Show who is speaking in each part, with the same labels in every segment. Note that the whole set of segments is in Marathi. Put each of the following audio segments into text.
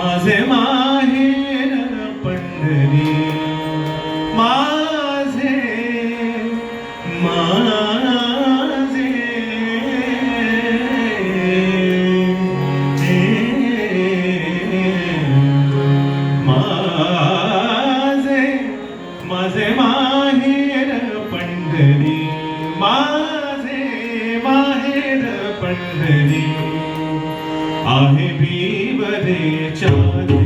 Speaker 1: माझे माहेर पंढरी. माझे माझे. माझे माझे माहेर पंढरी. माझे माहेर पंढरी. आहे बी Chinese.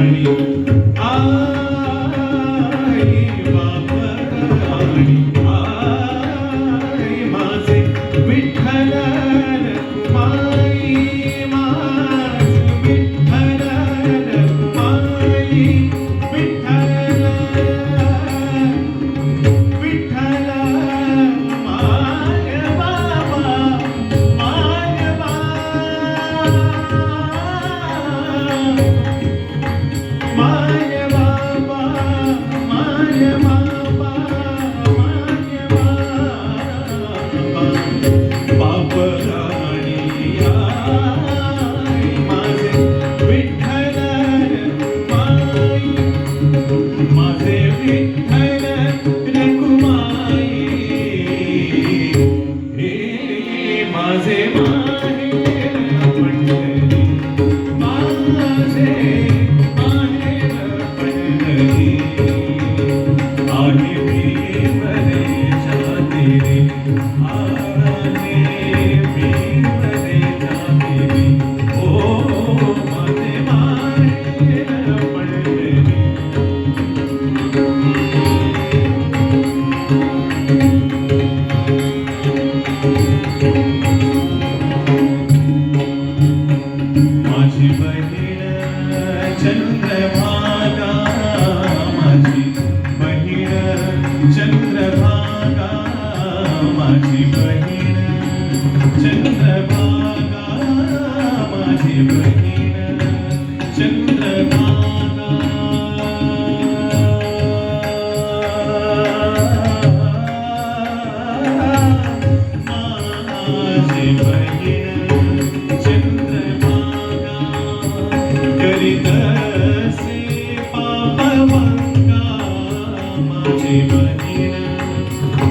Speaker 1: Ah. my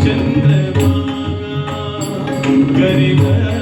Speaker 1: चंद्रमा गरीब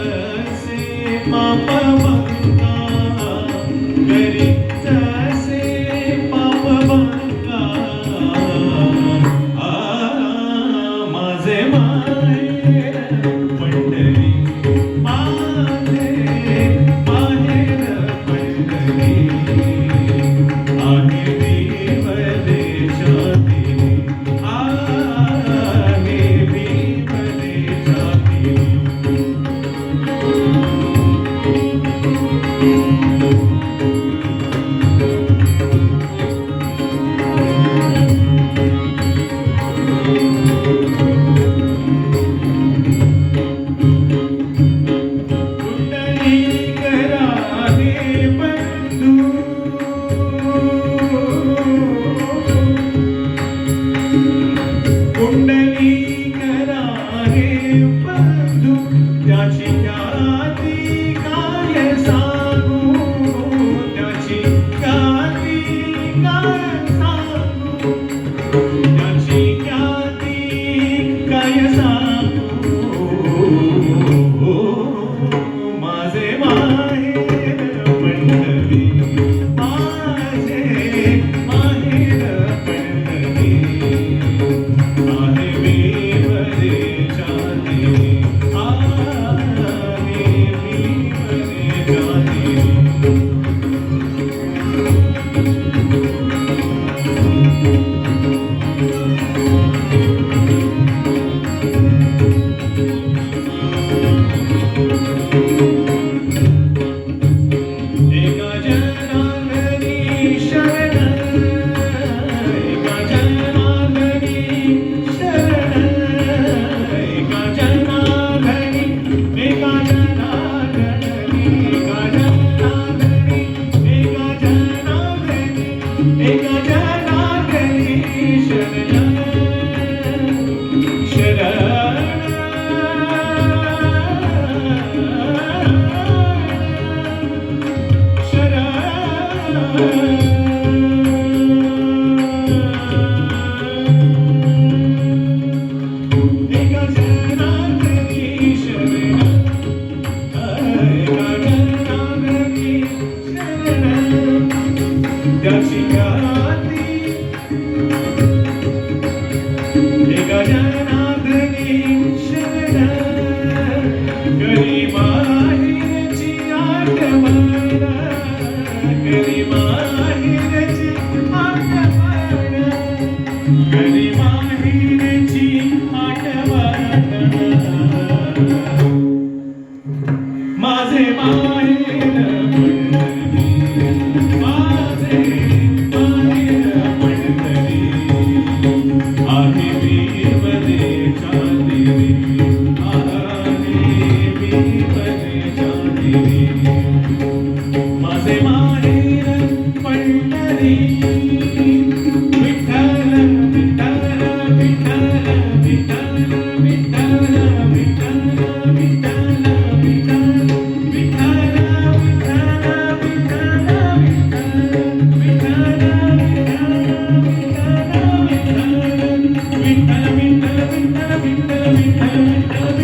Speaker 1: Yeah. Thank you.